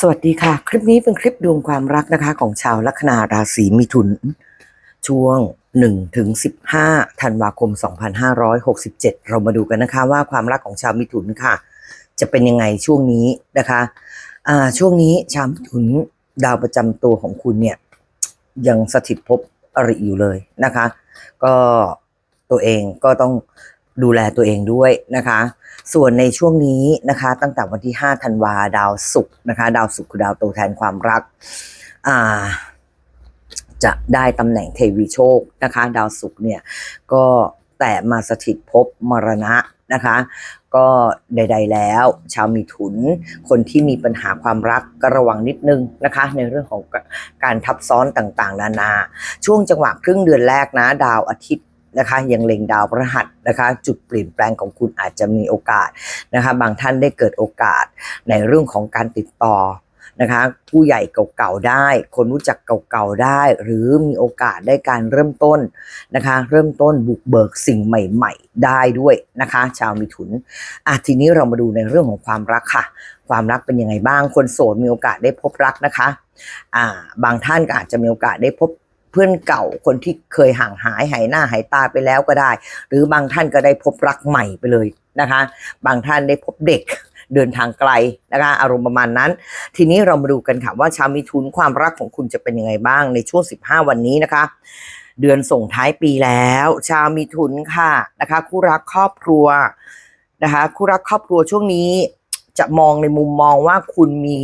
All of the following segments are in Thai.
สวัสดีค่ะ คลิปนี้เป็นคลิปดวงความรักนะคะ ของชาวลัคนาราศีมิถุน ช่วง1ถึง15ธันวาคม 2567 เรามาดูกันนะคะว่าความรักของชาวมิถุนค่ะ จะเป็นยังไงช่วงนี้นะคะอ่าช่วงนี้ชาวมิถุนดาวประจำตัวของคุณเนี่ย ยังสถิตภพอริอยู่เลยนะคะ ก็ตัวเองก็ต้อง ดูแลตัวเองด้วยนะคะ ส่วนในช่วงนี้นะคะ ตั้งแต่วันที่5ธันวาดาวศุกร์นะคะ ดาวศุกร์คือดาวตัวแทนความรักอ่าจะได้ตำแหน่งเทวีโชคนะคะ ดาวศุกร์เนี่ยก็แต่มาสถิตภพมรณะนะคะ ก็ใด ๆ แล้ว ชาวมีถุน คนที่มีปัญหาความรักก็ระวังนิดนึงนะคะ ในเรื่องของการทับซ้อนต่างๆ นานา ช่วงจังหวะครึ่งเดือนแรกนะ ดาวอาทิตย์ นะคะยังเล็งดาวพฤหัสนะคะจุดเปลี่ยนแปลงของคุณอาจจะมีโอกาสนะคะบางท่านได้เกิดโอกาสในเรื่องของการติดต่อนะคะผู้ใหญ่เก่าๆได้ คนรู้จักเก่าๆได้ หรือมีโอกาสได้การเริ่มต้นนะคะเริ่มต้นบุกเบิกสิ่งใหม่ ๆ ได้ด้วยนะคะ ชาวมิถุนอะทีนี้เรามาดูในเรื่องของความรักค่ะ ความรักเป็นยังไงบ้างคนโสดมีโอกาสได้พบรักนะคะอ่าบางท่านก็อาจจะมีโอกาสได้พบ เพื่อนเก่าคนที่เคยห่างหายหายหน้าหายตาไปแล้วก็ได้ หรือบางท่านก็ได้พบรักใหม่ไปเลยนะคะ บางท่านได้พบเด็กเดินทางไกลนะคะอารมณ์ประมาณนั้น ทีนี้เรามาดูกันค่ะว่าชาวมิถุนความรักของคุณจะเป็นยังไงบ้างในช่วง 15 วันนี้นะคะ เดือนส่งท้ายปีแล้ว ชาวมิถุนค่ะนะคะ คู่รักครอบครัวนะคะ คู่รักครอบครัวช่วงนี้จะมองในมุมมองว่าคุณมี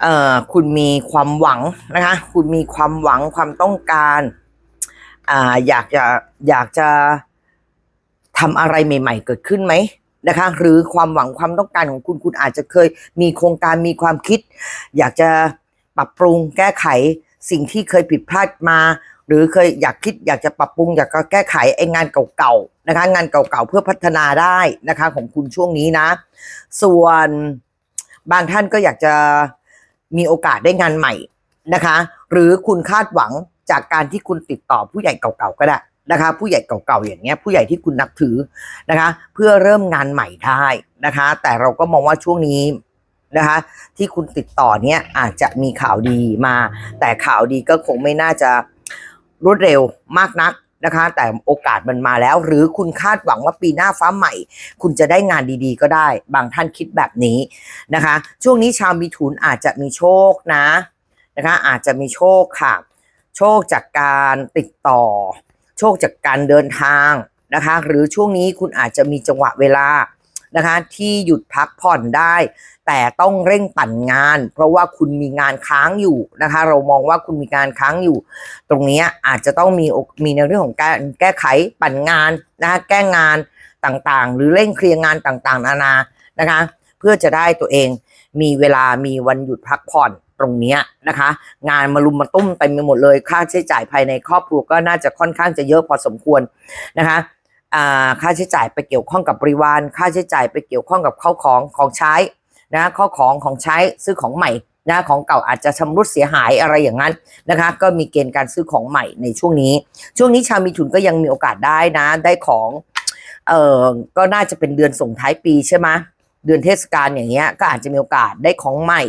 เอ่อคุณมีความหวังนะคะ คุณมีความหวังความต้องการอ่าอยากจะอยากจะทำอะไรใหม่ ๆ เกิดขึ้นไหมนะคะ หรือความหวังความต้องการของคุณคุณอาจจะเคยมีโครงการมีความคิด อยากจะปรับปรุงแก้ไขสิ่งที่เคยผิดพลาดมา หรือเคยอยากคิดอยากจะปรับปรุงอยากจะแก้ไขไอ้งานเก่าๆนะคะ งานเก่าๆเพื่อพัฒนาได้นะคะของคุณช่วงนี้นะ ส่วนบางท่านก็อยากจะ มีโอกาสได้งานใหม่นะคะ หรือคุณคาดหวังจากการที่คุณติดต่อผู้ใหญ่เก่าๆก็ได้นะคะ ผู้ใหญ่เก่าๆอย่างเงี้ย ผู้ใหญ่ที่คุณนับถือนะคะ เพื่อเริ่มงานใหม่ได้นะคะ แต่เราก็มองว่าช่วงนี้นะคะ ที่คุณติดต่อเนี้ยอาจจะมีข่าวดีมา แต่ข่าวดีก็คงไม่น่าจะรวดเร็วมากนัก นะคะ แต่โอกาสมันมาแล้ว หรือคุณคาดหวังว่าปีหน้าฟ้าใหม่ คุณจะได้งานดีๆ ก็ได้ บางท่านคิดแบบนี้นะคะ ช่วงนี้ชาวมีถุนอาจจะมีโชคนะนะคะ อาจจะมีโชคค่ะ โชคจากการติดต่อ โชคจากการเดินทางนะคะ หรือช่วงนี้คุณอาจจะมีจังหวะเวลานะคะ ที่หยุดพักผ่อนได้ แต่ต้องเร่งปั่นงาน เพราะว่าคุณมีงานค้างอยู่นะคะ เรามองว่าคุณมีงานค้างอยู่ ตรงนี้อาจจะต้องมีมีในเรื่องของการแก้ไขปั่นงานนะคะแก้งานต่างๆ หรือเร่งเคลียร์งานต่างๆ นานานะคะ เพื่อจะได้ตัวเองมีเวลามีวันหยุดพักผ่อนตรงนี้นะคะ งานมารุมมาตุ้มเต็มไปหมดเลยค่าใช้จ่ายภายในครอบครัวก็น่าจะค่อนข้างจะเยอะพอสมควรนะคะค่าใช้จ่ายไปเกี่ยวข้องกับบริวาร ค่าใช้จ่ายไปเกี่ยวข้องกับข้าของของใช้ นะข้าวของของใช้ซื้อของใหม่นะของเก่าอาจจะชำรุดเสียหายอะไรอย่างนั้นนะคะ ก็มีเกณฑ์การซื้อของใหม่ในช่วงนี้ ช่วงนี้ชาวมีทุนก็ยังมีโอกาสได้นะ ได้ของเออก็น่าจะเป็นเดือนส่งท้ายปีใช่ไหมเดือนเทศกาลอย่างเงี้ยก็อาจจะมีโอกาสได้ของใหม่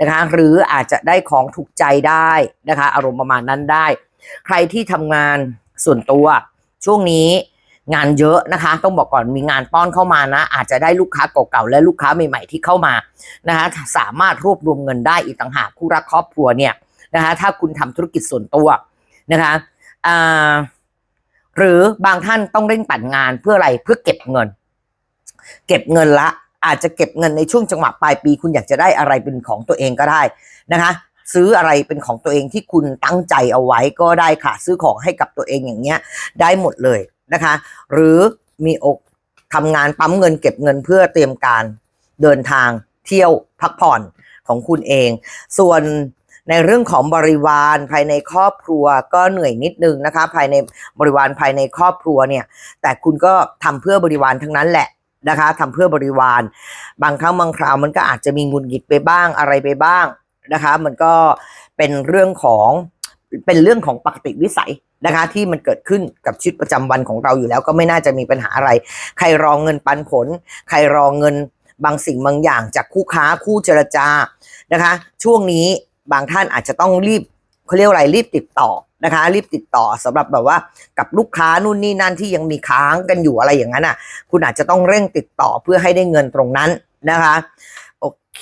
นะคะ หรืออาจจะได้ของถูกใจได้นะคะ อารมณ์ประมาณนั้นได้ ใครที่ทำงานส่วนตัวช่วงนี้ งานเยอะนะคะ ต้องบอกก่อนมีงานป้อนเข้ามานะ อาจจะได้ลูกค้าเก่าๆและลูกค้าใหม่ๆที่เข้ามานะคะสามารถรวบรวมเงินได้อีกต่างหากคู่รักครอบครัวเนี่ยนะคะถ้าคุณทำธุรกิจส่วนตัวนะคะหรือบางท่านต้องเร่งปั่นงานเพื่ออะไรเพื่อเก็บเงิน เก็บเงินละ อาจจะเก็บเงินในช่วงจังหวะปลายปี คุณอยากจะได้อะไรเป็นของตัวเองก็ได้นะคะซื้ออะไรเป็นของตัวเองที่คุณตั้งใจเอาไว้ก็ได้ค่ะ ซื้อของให้กับตัวเองอย่างเงี้ยได้หมดเลย นะคะ หรือมีอกทำงานปั๊มเงินเก็บเงินเพื่อเตรียมการเดินทางเที่ยวพักผ่อนของคุณเอง ส่วนในเรื่องของบริวารภายในครอบครัวก็เหนื่อยนิดนึงนะคะ ภายในบริวารภายในครอบครัวเนี่ย แต่คุณก็ทำเพื่อบริวารทั้งนั้นแหละนะคะทำเพื่อบริวาร บางครั้งบางคราวมันก็อาจจะมีงุดหงิดไปบ้างอะไรไปบ้างนะคะ มันก็เป็นเรื่องของ เป็นเรื่องของปกติวิสัยนะคะ ที่มันเกิดขึ้นกับชีวิตประจำวันของเราอยู่แล้ว ก็ไม่น่าจะมีปัญหาอะไร ใครรอเงินปันผล ใครรอเงินบางสิ่งบางอย่าง จากคู่ค้าคู่เจรจานะคะ ช่วงนี้บางท่านอาจจะต้องรีบเขาเรียกอะไรรีบติดต่อนะคะ รีบติดต่อสำหรับแบบว่ากับลูกค้านู่นนี่นั่นที่ยังมีค้างกันอยู่อะไรอย่างนั้นอะ คุณอาจจะต้องเร่งติดต่อเพื่อให้ได้เงินตรงนั้นนะคะ โอเค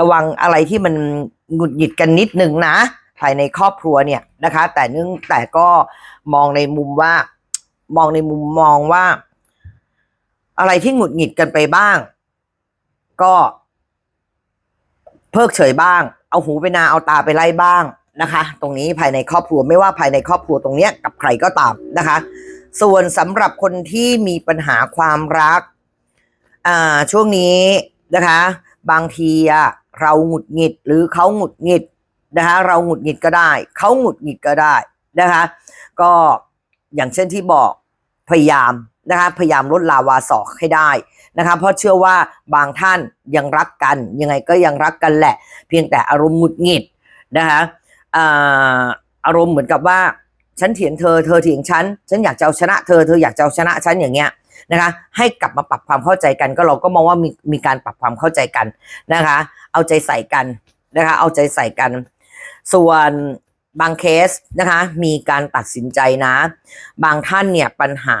ระวังอะไรที่มันหงุดหงิดกันนิดนึงนะ ภายในครอบครัวเนี่ยนะคะ แต่เนื่องแต่ก็มองในมุมว่า มองในมุมมองว่า อะไรที่หงุดหงิดกันไปบ้าง ก็เพิกเฉยบ้าง เอาหูไปนาเอาตาไปไล่บ้างนะคะ ตรงนี้ภายในครอบครัวไม่ว่าภายในครอบครัวตรงเนี้ยกับใครก็ตามนะคะ ส่วนสำหรับคนที่มีปัญหาความรักอ่าช่วงนี้นะคะ บางทีอะเราหงุดหงิดหรือเขาหงุดหงิด นะคะเราหงุดหงิดก็ได้ เขาหงุดหงิดก็ได้นะคะก็อย่างเช่นที่บอกพยายามนะคะพยายามลดลาวาศอกให้ได้นะคะเพราะเชื่อว่าบางท่านยังรักกัน ยังไงก็ยังรักกันแหละ เพียงแต่อารมณ์หงุดหงิดนะคะอารมณ์เหมือนกับว่าฉันเถียงเธอเธอเถียงฉันฉันอยากจะเอาชนะเธอเธออยากจะเอาชนะฉันอย่างเงี้ยนะคะให้กลับมาปรับความเข้าใจกันก็เราก็มองว่ามีมีการปรับความเข้าใจกันนะคะเอาใจใส่กันนะคะเอาใจใส่กัน ส่วนบางเคสนะคะมีการตัดสินใจนะ บางท่านเนี่ยปัญหา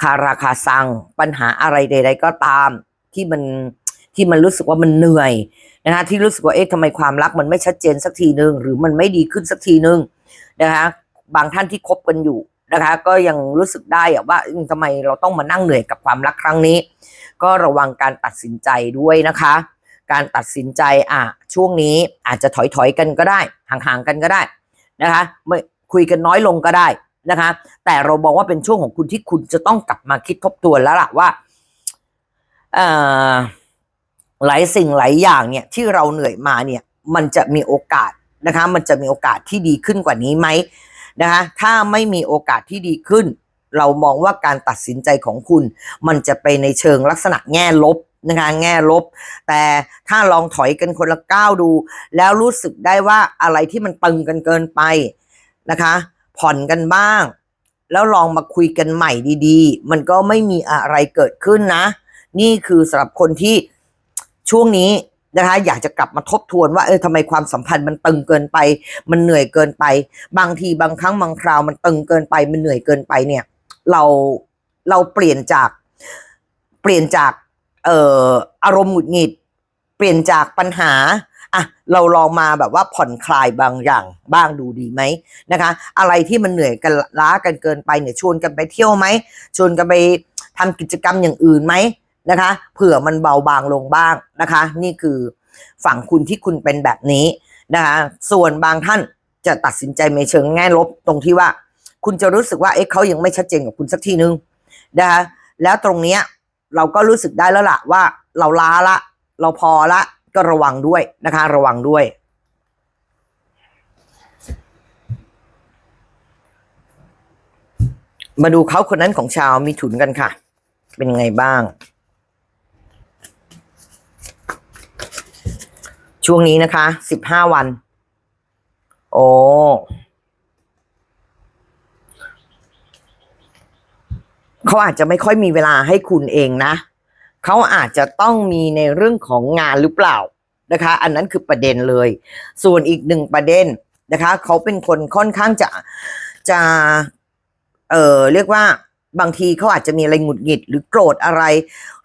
คาราคาซัง ปัญหาอะไรใด ๆ ก็ตามที่มันที่มันรู้สึกว่ามันเหนื่อยนะคะที่รู้สึกว่าเอ๊ะทำไมความรักมันไม่ชัดเจนสักทีนึง หรือมันไม่ดีขึ้นสักทีนึงนะคะบางท่านที่คบกันอยู่นะคะ ก็ยังรู้สึกได้อะว่าอืมทำไมเราต้องมานั่งเหนื่อยกับความรักครั้งนี้ ก็ระวังการตัดสินใจด้วยนะคะ การตัดสินใจอะช่วงนี้อาจจะถอยถอยๆกันก็ได้ ห่างๆกันก็ได้นะคะไม่คุยกันน้อยลงก็ได้นะคะ แต่เราบอกว่าเป็นช่วงของคุณที่คุณจะต้องกลับมาคิดทบทวนแล้วล่ะว่าอ่อหลายสิ่งหลายอย่างเนี่ยที่เราเหนื่อยมาเนี่ยมันจะมีโอกาสนะคะ มันจะมีโอกาสที่ดีขึ้นกว่านี้ไหมนะคะถ้าไม่มีโอกาสที่ดีขึ้น เรามองว่าการตัดสินใจของคุณ มันจะไปในเชิงลักษณะแง่ลบ ในะคะแง่ลบ แต่ถ้าลองถอยกันคนละก้าวดู แล้วรู้สึกได้ว่าอะไรที่มันตึงกันเกินไปนะคะ ผ่อนกันบ้าง แล้วลองมาคุยกันใหม่ดีๆ มันก็ไม่มีอะไรเกิดขึ้นนะ นี่คือสำหรับคนที่ช่วงนี้นะคะอยากจะกลับมาทบทวนว่าเออทำไมความสัมพันธ์มันตึงเกินไป มันเหนื่อยเกินไป บางทีบางครั้งบางคราวมันตึงเกินไปมันเหนื่อยเกินไปเนี่ย เราเราเปลี่ยนจากเปลี่ยนจาก เอ่ออารมณ์หงุดหงิด เปลี่ยนจากปัญหาอะเราลองมาแบบว่าผ่อนคลายบางอย่างบ้างดูดีไหมนะคะ อะไรที่มันเหนื่อยกันล้ากันเกินไปเนี่ยชวนกันไปเที่ยวไหมชวนกันไปทำกิจกรรมอย่างอื่นไหมนะคะ เผื่อมันเบาบางลงบ้างนะคะ นี่คือฝั่งคุณที่คุณเป็นแบบนี้นะคะ ส่วนบางท่านจะตัดสินใจในเชิงแง่ลบตรงที่ว่า คุณจะรู้สึกว่าเอ๊ะเขายังไม่ชัดเจนกับคุณสักทีนึงนะคะแล้วตรงเนี้ย เราก็รู้สึกได้แล้วล่ะว่าเราล้าละ เราพอละ ก็ระวังด้วยนะคะ ระวังด้วย มาดูเขาคนนั้นของชาวมีถุนกันค่ะ เป็นไงบ้าง ช่วงนี้นะคะสิบห้าวัน โอ้ เขาอาจจะไม่ค่อยมีเวลาให้คุณเองนะเขาอาจจะต้องมีในเรื่องของงานหรือเปล่านะคะ อันนั้นคือประเด็นเลย ส่วนอีกหนึ่งประเด็นนะคะเขาเป็นคนค่อนข้างจะจะเออเรียกว่าบางทีเขาอาจจะมีอะไรหงุดหงิดหรือโกรธอะไร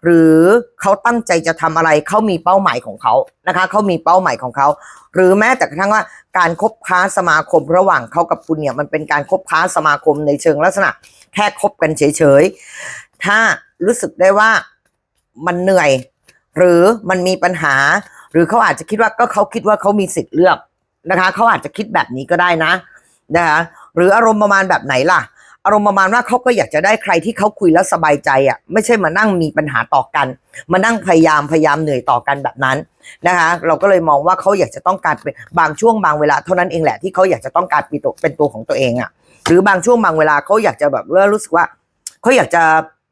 หรือเขาตั้งใจจะทำอะไรเขามีเป้าหมายของเขานะคะเขามีเป้าหมายของเขา หรือแม้แต่กระทั่งว่า การคบค้าสมาคมระหว่างเขากับคุณเนี่ยมันเป็นการคบค้าสมาคมในเชิงลักษณะ แค่คบกันเฉยๆ ถ้ารู้สึกได้ว่ามันเหนื่อย หรือมันมีปัญหา หรือเขาอาจจะคิดว่าก็เขาคิดว่าเขามีสิทธิ์เลือกนะคะเขาอาจจะคิดแบบนี้ก็ได้นะนะคะหรืออารมณ์ประมาณแบบไหนล่ะ อารมณ์ประมาณว่าเขาก็อยากจะได้ใครที่เขาคุยแล้วสบายใจอะไม่ใช่มานั่งมีปัญหาต่อกัน มานั่งพยายามพยายามเหนื่อยต่อกันแบบนั้น นะคะเราก็เลยมองว่าเขาอยากจะต้องการเป็นบางช่วงบางเวลาเท่านั้นเองแหละที่เขาอยากจะต้องการเป็นตัวเป็นตัวของตัวเองอะหรือบางช่วงบางเวลาเขาอยากจะแบบเริ่มรู้สึกว่าเขาอยากจะ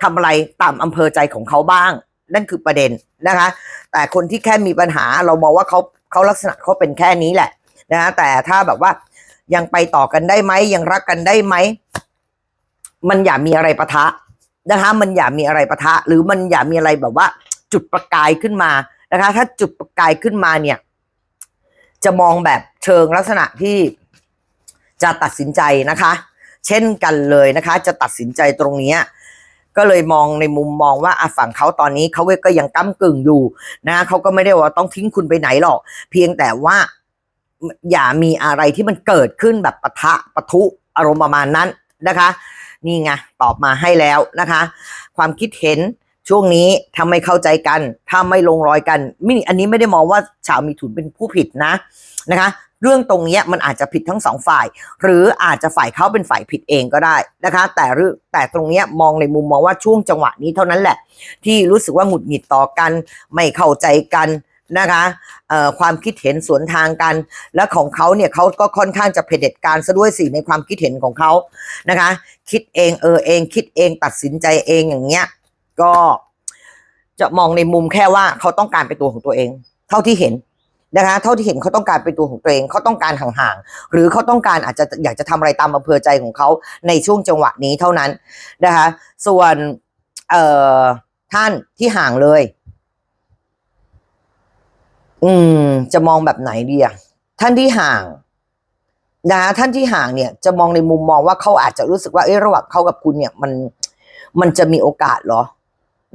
ทำอะไรตามอำเภอใจของเขาบ้าง นั่นคือประเด็นนะคะ แต่คนที่แค่มีปัญหาเรามองว่าเขาเขาลักษณะเขาเป็นแค่นี้แหละนะแต่ถ้าแบบว่ายังไปต่อกันได้ไหมยังรักกันได้ไหมมันอย่ามีอะไรปะทะนะคะ มันอย่ามีอะไรปะทะ หรือมันอย่ามีอะไรแบบว่า จุดประกายขึ้นมา นะคะ ถ้าจุดประกายขึ้นมาเนี่ย จะมองแบบเชิงลักษณะที่จะตัดสินใจนะคะ เช่นกันเลยนะคะ จะตัดสินใจตรงนี้ก็เลยมองในมุมมองว่าอฝั่งเขาตอนนี้เขาก็ยังก้ากึ่งอยู่นะเขาก็ไม่ได้ว่าต้องทิ้งคุณไปไหนหรอก เพียงแต่ว่าอย่ามีอะไรที่มันเกิดขึ้นแบบปะทะปะทุอารมณ์ประมาณนั้นนะคะ นี่ไงตอบมาให้แล้วนะคะ ความคิดเห็น ช่วงนี้ถ้าไม่เข้าใจกัน ถ้าไม่ลงรอยกันมิอันนี้ไม่ได้มองว่าชาวมีถุนเป็นผู้ผิดนะนะคะ เรื่องตรงเนี้ยมันอาจจะผิดทั้งสองฝ่าย หรืออาจจะฝ่ายเขาเป็นฝ่ายผิดเองก็ได้นะคะ แต่เรื่องแต่ตรงเนี้ยมองในมุมมองว่าช่วงจังหวะนี้เท่านั้นแหละ ที่รู้สึกว่าหงุดหงิดต่อกัน ไม่เข้าใจกันนะคะเอ่อความคิดเห็นสวนทางกัน และของเขาเนี่ยเขาก็ค่อนข้างจะเผด็จการซะด้วยสิในความคิดเห็นของเขานะคะ คิดเองเออเอง คิดเองตัดสินใจเองอย่างเงี้ย ก็จะมองในมุมแค่ว่าเขาต้องการเป็นตัวของตัวเอง เท่าที่เห็นนะคะ เท่าที่เห็นเขาต้องการเป็นตัวของตัวเองเขาต้องการห่างๆหรือเขาต้องการอาจจะอยากจะทำอะไรตามอำเภอใจของเขาในช่วงจังหวะนี้เท่านั้นนะคะ ส่วนเอ่อท่านที่ห่างเลย อืม จะมองแบบไหนดีอะท่านที่ห่างนะคะท่านที่ห่างเนี่ยจะมองในมุมมองว่าเขาอาจจะรู้สึกว่าเอ้ระหว่างเขากับคุณเนี่ย มันมันจะมีโอกาสเหรอ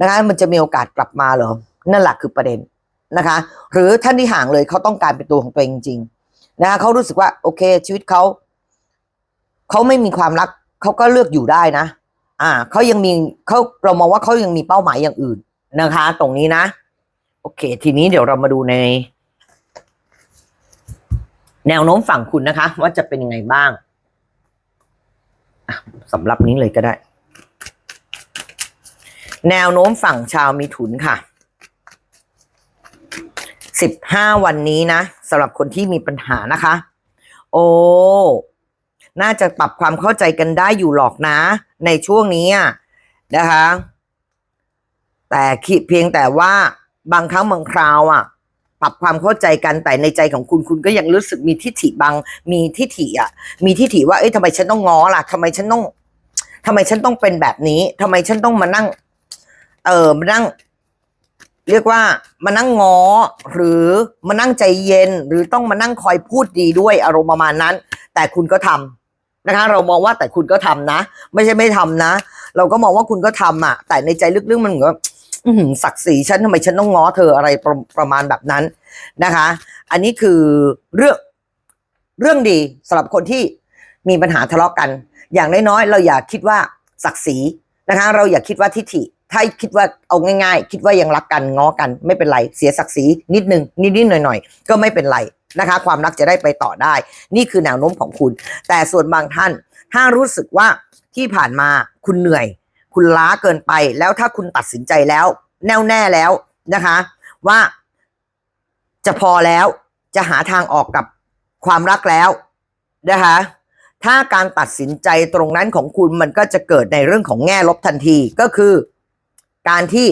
นะคะมันจะมีโอกาสกลับมาเหรอนั่นแหละคือประเด็นนะคะ หรือท่านที่ห่างเลยเขาต้องการเป็นตัวของตัวเองจริงๆนะคะเขารู้สึกว่าโอเค ชีวิตเขาเขาไม่มีความรักเขาก็เลือกอยู่ได้นะ อ่าเขายังมีเขาเรามองว่าเขายังมีเป้าหมายอย่างอื่นนะคะ ตรงนี้นะ โอเค ทีนี้เดี๋ยวเรามาดูใน แนวโน้มฝั่งคุณนะคะ ว่าจะเป็นยังไงบ้างสำหรับนี้เลยก็ได้ แนวโน้มฝั่งชาวมีถุนค่ะสิบห้าวันนี้นะสำหรับคนที่มีปัญหานะคะ โอ้น่าจะปรับความเข้าใจกันได้อยู่หรอกนะ ในช่วงนี้นะคะ แต่คิดเพียงแต่ว่าบางครั้งบางคราวอะ ปรับความเข้าใจกันแต่ในใจของคุณคุณก็ยังรู้สึกมีทิฐิบางมีทิฐิอะ มีทิฐิว่าเอ้ยทำไมฉันต้องง้อล่ะทำไมฉันต้องทำไมฉันต้องเป็นแบบนี้ทำไมฉันต้องมานั่ง เออมานั่ง เรียกว่ามานั่งงอ หรือมานั่งใจเย็น หรือต้องมานั่งคอยพูดดีด้วยอารมณ์ประมาณนั้น แต่คุณก็ทำนะคะ เรามองว่าแต่คุณก็ทำนะ ไม่ใช่ไม่ทำนะ เราก็มองว่าคุณก็ทำอะ แต่ในใจลึกๆมันเหมือนกับศักดิ์ศรีฉันทำไมฉันต้องง้อเธออะไรประประมาณแบบนั้นนะคะ อันนี้คือเรื่องเรื่องดีสำหรับคนที่มีปัญหาทะเลาะกัน อย่างน้อยๆเราอย่าคิดว่าศักดิ์ศรีนะคะ เราอย่าคิดว่าทิฐิ ถ้าคิดว่าเอาง่าย ๆ คิดว่ายังรักกันง้อกันไม่เป็นไรเสียศักดิ์ศรีนิดนึงนิดๆหน่อยๆก็ไม่เป็นไรนะคะ ความรักจะได้ไปต่อได้ นี่คือแนวโน้มของคุณ แต่ส่วนบางท่าน ถ้ารู้สึกว่าที่ผ่านมาคุณเหนื่อย คุณล้าเกินไป แล้วถ้าคุณตัดสินใจแล้ว แน่วแน่แล้วนะคะ ว่าจะพอแล้วจะหาทางออกกับความรักแล้วนะคะถ้าการตัดสินใจตรงนั้นของคุณมันก็จะเกิดในเรื่องของแง่ลบทันทีก็คือ การที่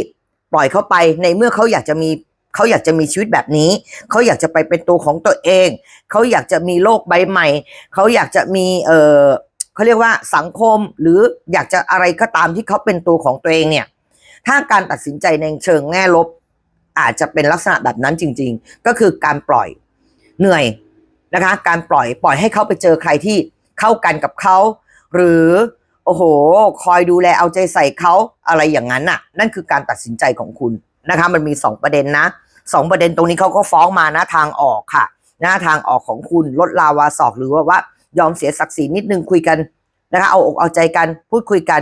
ปล่อยเขาไปในเมื่อเขาอยากจะมีเขาอยากจะมีชีวิตแบบนี้ เขาอยากจะไปเป็นตัวของตัวเอง เขาอยากจะมีโลกใบใหม่ เขาอยากจะมีเออเขาเรียกว่าสังคมหรืออยากจะอะไรก็ตามที่เขาเป็นตัวของตัวเองเนี่ย ถ้าการตัดสินใจในเชิงแง่ลบ อาจจะเป็นลักษณะแบบนั้นจริง ๆ ก็คือการปล่อยเหนื่อยนะคะ การปล่อยปล่อยให้เขาไปเจอใครที่เข้ากันกับเขา หรือ โอ้โห คอยดูแลเอาใจใส่เขาอะไรอย่างนั้นน่ะ นั่นคือการตัดสินใจของคุณนะคะ มันมีสองประเด็นนะสองประเด็นตรงนี้เขาก็ฟ้องมานะทางออกค่ะ หนะทางออกของคุณลดลาวาศอกหรือว่าว่ายอมเสียศักดิ์ศรีนิดนึงคุยกันนะคะ เอาอกเอาใจกันพูดคุยกัน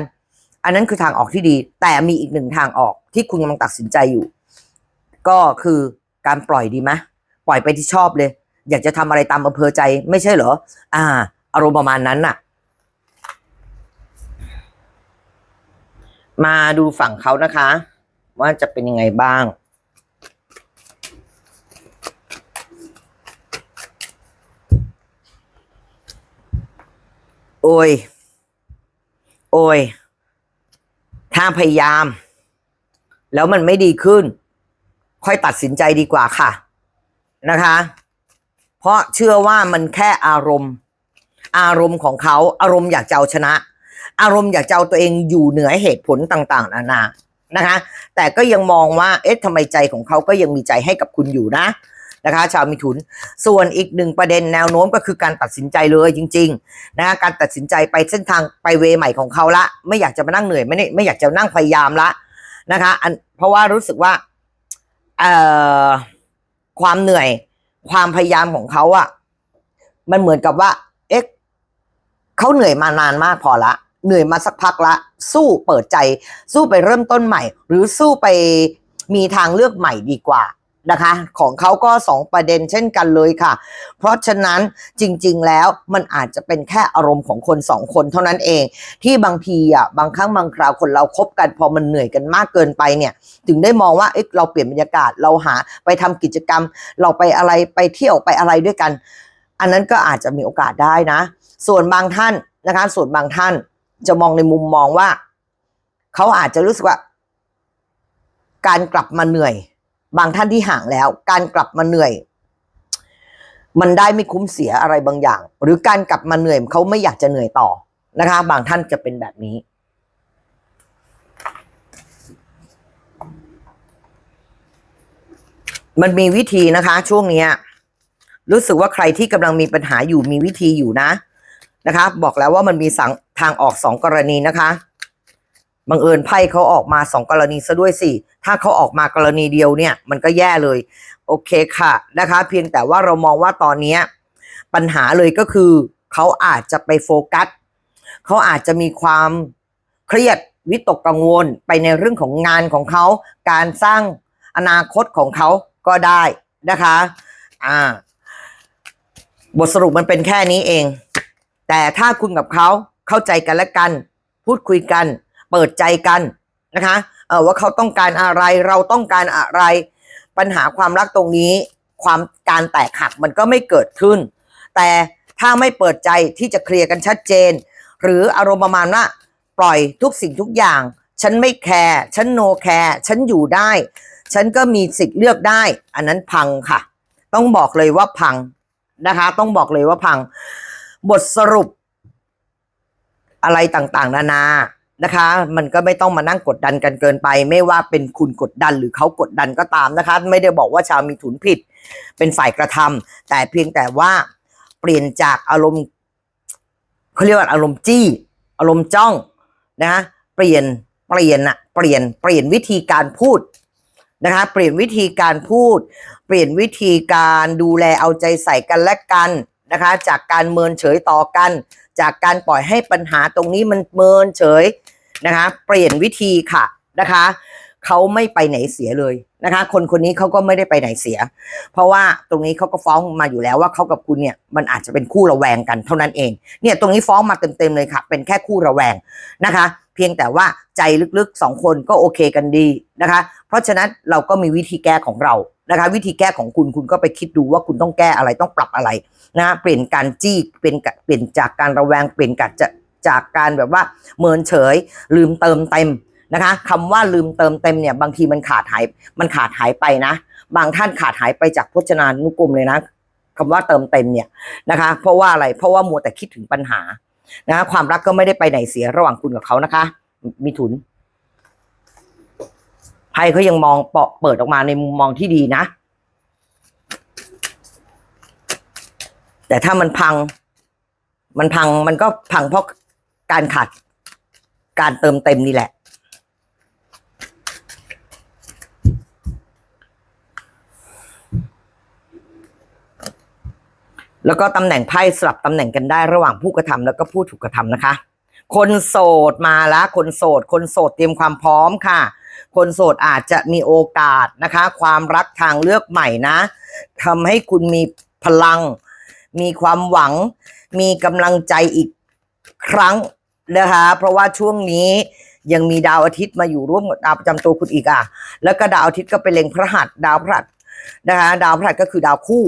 อันนั้นคือทางออกที่ดี แต่มีอีกหนึ่งทางออกที่คุณกำลังตัดสินใจอยู่ ก็คือการปล่อยดีไหมปล่อยไปที่ชอบเลย อยากจะทำอะไรตามอำเภอใจไม่ใช่เหรอ อ่า อารมณ์ประมาณนั้นน่ะ มาดูฝั่งเขานะคะ ว่าจะเป็นยังไงบ้าง โอ้ย โอ้ย ถ้าพยายาม แล้วมันไม่ดีขึ้น ค่อยตัดสินใจดีกว่าค่ะ นะคะ เพราะเชื่อว่ามันแค่อารมณ์ อารมณ์ของเขาอารมณ์อยากจะเอาชนะ อารมณ์อยากจะเอาตัวเองอยู่เหนือเหตุผลต่าง ๆ นานานะคะ แต่ก็ยังมองว่าเอ๊ะทำไมใจของเขาก็ยังมีใจให้กับคุณอยู่นะนะคะ ชาวมิถุน ส่วนอีกหนึ่งประเด็นแนวโน้มก็คือการตัดสินใจเลยจริง ๆ นะคะการตัดสินใจไปเส้นทางไปเวใหม่ของเขาละ ไม่อยากจะมานั่งเหนื่อยไม่ได้ไม่อยากจะนั่งพยายามละนะคะอันเพราะว่ารู้สึกว่าเอ่อความเหนื่อย ความพยายามของเขาอะมันเหมือนกับว่า เอ๊ะเขาเหนื่อยมานานมากพอละ เหนื่อยมาสักพักละ สู้เปิดใจ สู้ไปเริ่มต้นใหม่ หรือสู้ไปมีทางเลือกใหม่ดีกว่านะคะ ของเขาก็สองประเด็นเช่นกันเลยค่ะ เพราะฉะนั้นจริง ๆ แล้วมันอาจจะเป็นแค่อารมณ์ของคนสองคนเท่านั้นเอง ที่บางทีอะบางครั้งบางคราวคนเราคบกันพอมันเหนื่อยกันมากเกินไปเนี่ย ถึงได้มองว่าเอ๊ะเราเปลี่ยนบรรยากาศเราหาไปทำกิจกรรม เราไปอะไรไปเที่ยวไปอะไรด้วยกัน อันนั้นก็อาจจะมีโอกาสได้นะ ส่วนบางท่านนะคะ ส่วนบางท่าน จะมองในมุมมองว่า เขาอาจจะรู้สึกว่า การกลับมาเหนื่อย บางท่านที่ห่างแล้ว การกลับมาเหนื่อย มันได้ไม่คุ้มเสียอะไรบางอย่าง หรือการกลับมาเหนื่อยเขาไม่อยากจะเหนื่อยต่อนะคะ บางท่านจะเป็นแบบนี้มันมีวิธีนะคะ ช่วงเนี้ย รู้สึกว่าใครที่กำลังมีปัญหาอยู่มีวิธีอยู่นะ นะคะ บอกแล้วว่ามันมีสัง ทางออกสองกรณีนะคะบังเอิญไพ่เขาออกมาสองกรณีซะด้วยสิถ้าเขาออกมากรณีเดียวเนี่ย มันก็แย่เลย โอเคค่ะนะคะ เพียงแต่ว่าเรามองว่าตอนเนี้ปัญหาเลยก็คือเขาอาจจะไปโฟกัสเขาอาจจะมีความเครียดวิตกกังวลไปในเรื่องของงานของเขาการสร้างอนาคตของเขาก็ได้นะคะอ่าบทสรุปมันเป็นแค่นี้เอง แต่ถ้าคุณกับเขา เข้าใจกันและกัน พูดคุยกัน เปิดใจกันนะคะเออว่าเขาต้องการอะไรเราต้องการอะไร ปัญหาความรักตรงนี้ ความการแตกหักมันก็ไม่เกิดขึ้น แต่ถ้าไม่เปิดใจที่จะเคลียร์กันชัดเจน หรืออารมณ์ประมาณว่าปล่อยทุกสิ่งทุกอย่าง ฉันไม่แคร์ฉันโนแคร์ฉันอยู่ได้ ฉันก็มีสิทธิ์เลือกได้ อันนั้นพังค่ะ ต้องบอกเลยว่าพังนะคะ ต้องบอกเลยว่าพัง บทสรุป อะไรต่างๆ นานานะคะ มันก็ไม่ต้องมานั่งกดดันกันเกินไป ไม่ว่าเป็นคุณกดดันหรือเขากดดันก็ตามนะคะ ไม่ได้บอกว่าชาวมีถุนผิด เป็นฝ่ายกระทำแต่เพียงแต่ว่าเปลี่ยนจากอารมณ์เขาเรียกว่าอารมณ์จี้ อารมณ์จ้องนะเปลี่ยนเปลี่ยนอะเปลี่ยนเปลี่ยนวิธีการพูดนะคะเปลี่ยนวิธีการพูด เปลี่ยนวิธีการดูแลเอาใจใส่กันและกันนะคะ จากการเมินเฉยต่อกัน จากการปล่อยให้ปัญหาตรงนี้มันเมินเฉยนะคะ เปลี่ยนวิธีค่ะนะคะเขาไม่ไปไหนเสียเลยนะคะ คนคนนี้เขาก็ไม่ได้ไปไหนเสีย เพราะว่าตรงนี้เขาก็ฟ้องมาอยู่แล้วว่าเขากับคุณเนี่ยมันอาจจะเป็นคู่ระแวงกันเท่านั้นเอง เนี่ยตรงนี้ฟ้องมาเต็มๆเลยค่ะ เป็นแค่คู่ระแวงนะคะ เพียงแต่ว่าใจลึกๆสองคนก็โอเคกันดีนะคะ เพราะฉะนั้นเราก็มีวิธีแก้ของเรานะคะ วิธีแก้ของคุณคุณก็ไปคิดดูว่าคุณต้องแก้อะไรต้องปรับอะไรนะเปลี่ยนการจี้เป็นกะเปลี่ยนจากการระแวงเปลี่ยนกัจะจากการแบบว่าเมินเฉย ลืมเติมเต็มนะคะคำว่าลืมเติมเต็มเนี่ยบางทีมันขาดหายมันขาดหายไปนะ บางท่านขาดหายไปจากพจนานุกรมเลยนะคำว่าเติมเต็มเนี่ยนะคะ เพราะว่าอะไรเพราะว่ามัวแต่คิดถึงปัญหา นะคะความรักก็ไม่ได้ไปไหนเสียระหว่างคุณกับเขานะคะ มีถุนไพ่เขายังมองเปาะเปิดออกมาในมุมมองที่ดีนะ แต่ถ้ามันพัง มันพังมันก็พังเพราะการขาดการเติมเต็มนี่แหละ แล้วก็ตำแหน่งไพ่สลับตำแหน่งกันได้ระหว่างผู้กระทำแล้วก็ผู้ถูกกระทำนะคะ คนโสดมาแล้วคนโสด คนโสดเตรียมความพร้อมค่ะ คนโสดอาจจะมีโอกาสนะคะ ความรักทางเลือกใหม่นะทำให้คุณมีพลัง มีความหวัง มีกำลังใจอีกครั้งนะคะ เพราะว่าช่วงนี้ยังมีดาวอาทิตย์มาอยู่ร่วมกับดาวประจำตัวคุณอีกอะ แล้วก็ดาวอาทิตย์ก็ไปเล็งพระหัสดาวพระหัสนะคะ ดาวพระหัสก็คือดาวคู่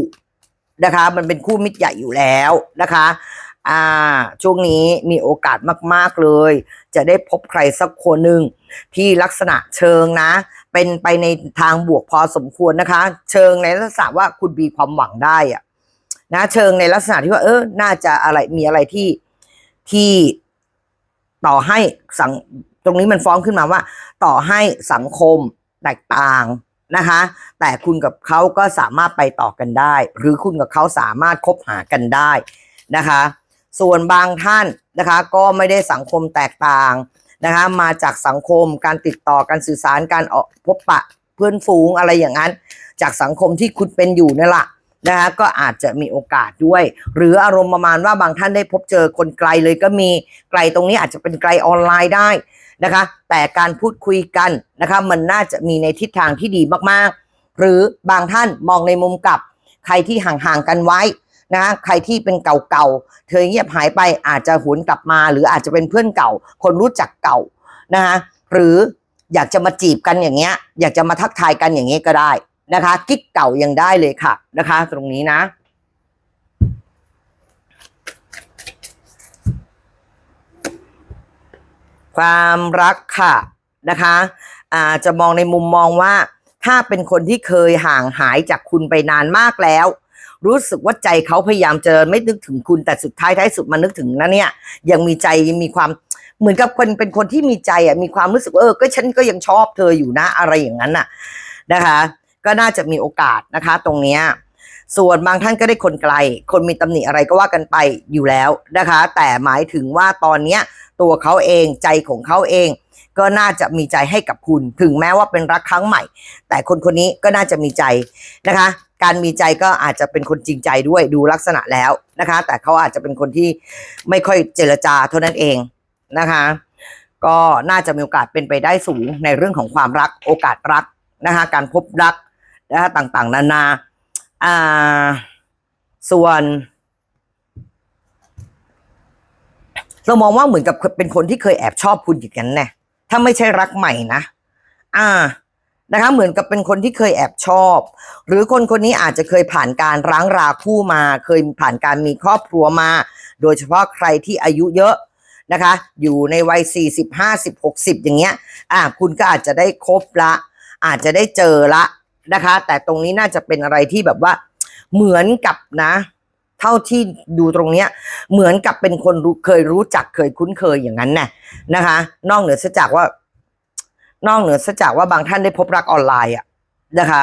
นะคะ มันเป็นคู่มิตรใหญ่อยู่แล้วนะคะ อ่า ช่วงนี้มีโอกาสมากๆเลย จะได้พบใครสักคนหนึ่งที่ลักษณะเชิงนะ เป็นไปในทางบวกพอสมควรนะคะ เชิงในลักษณะว่าคุณมีความหวังได้อะนะเชิงในลักษณะที่ว่า เออ น่าจะอะไรมีอะไรที่ที่ต่อให้สังตรงนี้มันฟ้องขึ้นมาว่า ต่อให้สังคมแตกต่าง นะคะ แต่คุณกับเขาก็สามารถไปต่อกันได้ หรือคุณกับเขาสามารถคบหากันได้นะคะ ส่วนบางท่านนะคะ ก็ไม่ได้สังคมแตกต่างนะคะ มาจากสังคมการติดต่อการสื่อสารการออกพบปะเพื่อนฝูงอะไรอย่างนั้น จากสังคมที่คุณเป็นอยู่นั่แหละนะคะก็อาจจะมีโอกาสด้วย หรืออารมณ์ประมาณว่าบางท่านได้พบเจอคนไกลเลยก็มีไกลตรงนี้อาจจะเป็นไกลออนไลน์ได้ นะคะ แต่การพูดคุยกันนะคะ มันน่าจะมีในทิศทางที่ดีมากๆ หรือบางท่านมองในมุมกลับ ใครที่ห่างๆกันไว้นะใครที่เป็นเก่าๆเธอเงียบหายไปอาจจะหวนกลับมา หรืออาจจะเป็นเพื่อนเก่า คนรู้จักเก่านะคะหรืออยากจะมาจีบกันอย่างเงี้ย อยากจะมาทักทายกันอย่างเงี้ยก็ได้นะคะกิ๊กเก่ายังได้เลยค่ะนะคะ ตรงนี้นะ ความรักค่ะนะคะอาจะมองในมุมมองว่า ถ้าเป็นคนที่เคยห่างหายจากคุณไปนานมากแล้ว รู้สึกว่าใจเขาพยายามเจอไม่นึกถึงคุณแต่สุดท้ายท้ายสุดมานึกถึงนะเนี่ย ยังมีใจยังมีความเหมือนกับคนเป็นคนที่มีใจอะมีความรู้สึกเออก็ฉันก็ยังชอบเธออยู่นะอะไรอย่างนั้นน่ะนะคะ ก็น่าจะมีโอกาสนะคะ ตรงเนี้ยส่วนบางท่านก็ได้คนไกล คนมีตำหนิอะไรก็ว่ากันไปอยู่แล้วนะคะ แต่หมายถึงว่าตอนเนี้ย ตัวเขาเองใจของเขาเอง ก็น่าจะมีใจให้กับคุณ ถึงแม้ว่าเป็นรักครั้งใหม่ แต่คนคนนี้ก็น่าจะมีใจนะคะ การมีใจก็อาจจะเป็นคนจริงใจด้วยดูลักษณะแล้วนะคะ แต่เขาอาจจะเป็นคนที่ไม่ค่อยเจรจาเท่านั้นเองนะคะ ก็น่าจะมีโอกาสเป็นไปได้สูงในเรื่องของความรักโอกาสรักนะคะการพบรักนะคะต่างๆ นานาอ่าส่วน เรามองว่าเหมือนกับเป็นคนที่เคยแอบชอบคุณอย่างนั้นแน่ถ้าไม่ใช่รักใหม่นะ อ่านะคะ เหมือนกับเป็นคนที่เคยแอบชอบ หรือคนคนนี้อาจจะเคยผ่านการร้างราคู่มา เคยผ่านการมีครอบครัวมา โดยเฉพาะใครที่อายุเยอะนะคะ อยู่ในวัย 40 50 60 อย่างเงี้ย อ่า คุณก็อาจจะได้คบละ อาจจะได้เจอละนะคะ แต่ตรงนี้น่าจะเป็นอะไรที่แบบว่า เหมือนกับนะ เท่าที่ดูตรงเนี้ยเหมือนกับเป็นคนรู้เคยรู้จักเคยคุ้นเคยอย่างนั้นน่ะนะคะ นอกเหนือซะจากว่านอกเหนือซะจากว่าบางท่านได้พบรักออนไลน์อะนะคะ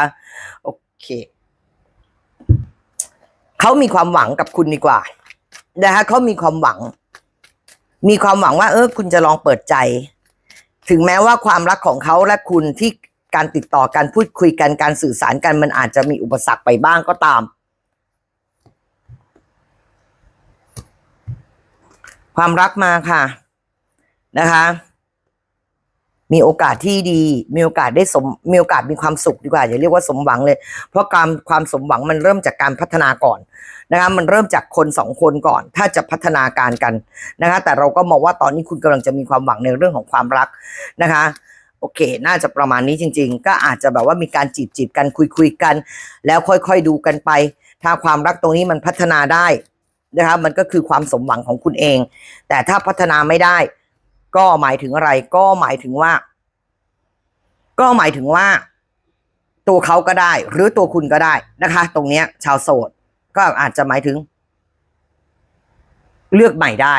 โอเคเขามีความหวังกับคุณดีกว่านะคะเขามีความหวัง มีความหวังว่า เออ คุณจะลองเปิดใจ ถึงแม้ว่าความรักของเขาและคุณที่การติดต่อการพูดคุยกันการสื่อสารกันมันอาจจะมีอุปสรรคไปบ้างก็ตาม ความรักมาค่ะนะคะ มีโอกาสที่ดี มีโอกาสได้สมมีโอกาสมีความสุขดีกว่าอย่าเรียกว่าสมหวังเลย เพราะการความสมหวังมันเริ่มจากการพัฒนาก่อนนะคะมันเริ่มจากคนสองคนก่อน ถ้าจะพัฒนาการกันนะคะ แต่เราก็มองว่าตอนนี้คุณกำลังจะมีความหวังในเรื่องของความรักนะคะ โอเค น่าจะประมาณนี้จริง ๆ ก็อาจจะแบบว่ามีการจีบจีบกันคุยคุยกัน แล้วค่อยๆดูกันไป ถ้าความรักตรงนี้มันพัฒนาได้ นะคะมันก็คือความสมหวังของคุณเอง แต่ถ้าพัฒนาไม่ได้ ก็หมายถึงอะไร ก็หมายถึงว่า ก็หมายถึงว่า ตัวเขาก็ได้ หรือตัวคุณก็ได้นะคะ ตรงเนี้ย ชาวโสด ก็อาจจะหมายถึง เลือกใหม่ได้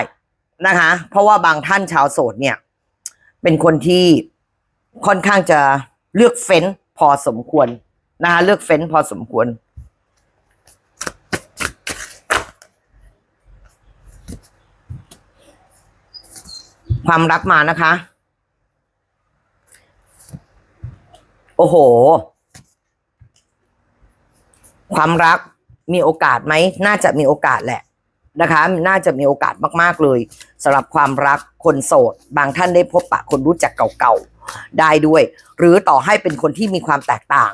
นะคะ เพราะว่าบางท่านชาวโสดเนี่ย เป็นคนที่ค่อนข้างจะเลือกเฟ้นพอสมควรนะคะเลือกเฟ้นพอสมควร ความรักมานะคะ โอ้โห ความรักมีโอกาสไหม น่าจะมีโอกาสแหละนะคะ น่าจะมีโอกาสมาก ๆ เลยสำหรับความรักคนโสด บางท่านได้พบปะคนรู้จักเก่าๆ ได้ด้วย หรือต่อให้เป็นคนที่มีความแตกต่าง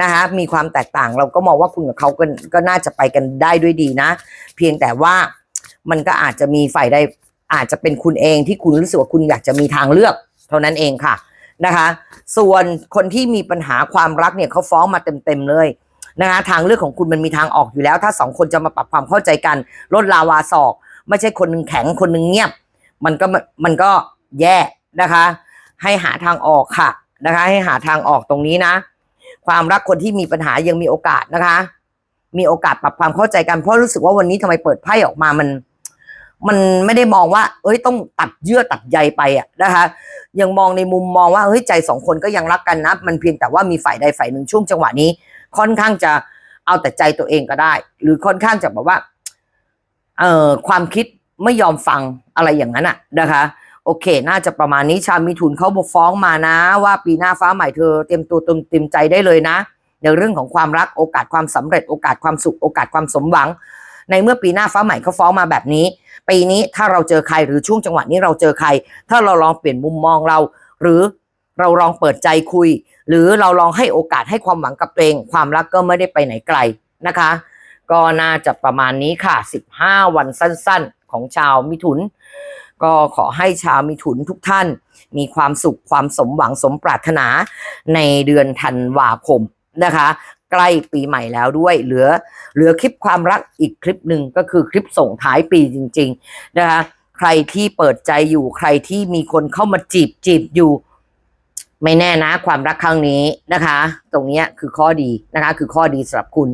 นะคะมีความแตกต่างเราก็มองว่าคุณกับเขาก็ก็น่าจะไปกันได้ด้วยดีนะ เพียงแต่ว่ามันก็อาจจะมีฝ่ายใด อาจจะเป็นคุณเองที่คุณรู้สึกว่าคุณอยากจะมีทางเลือก เท่านั้นเองค่ะนะคะ ส่วนคนที่มีปัญหาความรักเนี่ยเขาฟ้องมาเต็มๆเลยนะคะทางเลือกของคุณมันมีทางออกอยู่แล้ว ถ้าสองคนจะมาปรับความเข้าใจกันลดลาวาศอก ไม่ใช่คนหนึ่งแข็งคนหนึ่งเงียบ มันก็มันก็แย่นะคะ ให้หาทางออกค่ะนะคะ ให้หาทางออกตรงนี้นะ ความรักคนที่มีปัญหายังมีโอกาสนะคะ มีโอกาสปรับความเข้าใจกันเพราะรู้สึกว่าวันนี้ทำไมเปิดไพ่ออกมามัน มันไม่ได้มองว่า เอ้ยต้องตัดเยื่อตัดใยไปอะนะคะ ยังมองในมุมมองว่าเฮ้ยใจสองคนก็ยังรักกันนะ มันเพียงแต่ว่ามีฝ่ายใดฝ่ายหนึ่งช่วงจังหวะนี้ ค่อนข้างจะเอาแต่ใจตัวเองก็ได้ หรือค่อนข้างจะแบบว่า เอ่อความคิดไม่ยอมฟังอะไรอย่างนั้นอะนะคะ โอเค น่าจะประมาณนี้ชาวมิถุนเขาบกฟ้องมานะ ว่าปีหน้าฟ้าใหม่เธอเตรียมตัวเตรียมใจได้เลยนะในเรื่องของความรักโอกาสความสำเร็จโอกาสความสุขโอกาสความสมหวัง ในเมื่อปีหน้าฟ้าใหม่เขาฟ้องมาแบบนี้ ปีนี้ถ้าเราเจอใครหรือช่วงจังหวะนี้เราเจอใคร ถ้าเราลองเปลี่ยนมุมมองเรา หรือเราลองเปิดใจคุย หรือเราลองให้โอกาสให้ความหวังกับตัวเอง ความรักก็ไม่ได้ไปไหนไกลนะคะ ก็น่าจะประมาณนี้ค่ะ 15 วันสั้น ๆ ของชาวมิถุน ก็ขอให้ชาวมิถุนทุกท่าน มีความสุขความสมหวังสมปรารถนาในเดือนธันวาคมนะคะ ใกล้ปีใหม่แล้วด้วย เหลือ เหลือคลิปความรักอีกคลิปหนึ่งก็คือคลิปส่งท้ายปีจริง ๆ นะคะ ใครที่เปิดใจอยู่ใครที่มีคนเข้ามาจีบจีบอยู่ ไม่แน่นะ ความรักครั้งนี้นะคะ ตรงนี้คือข้อดีนะคะ คือข้อดีสำหรับคุณ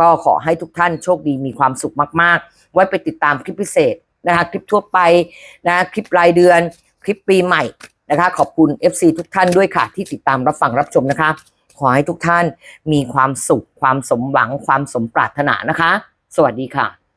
ก็ขอให้ทุกท่านโชคดีมีความสุขมาก ๆ ไว้ไปติดตามคลิปพิเศษนะคะ คลิปทั่วไปนะคลิปรายเดือน คลิปปีใหม่นะคะ ขอบคุณ FC ทุกท่านด้วยค่ะ ที่ติดตามรับฟังรับชมนะคะ ขอให้ทุกท่านมีความสุข ความสมหวัง ความสมปรารถนานะคะ สวัสดีค่ะ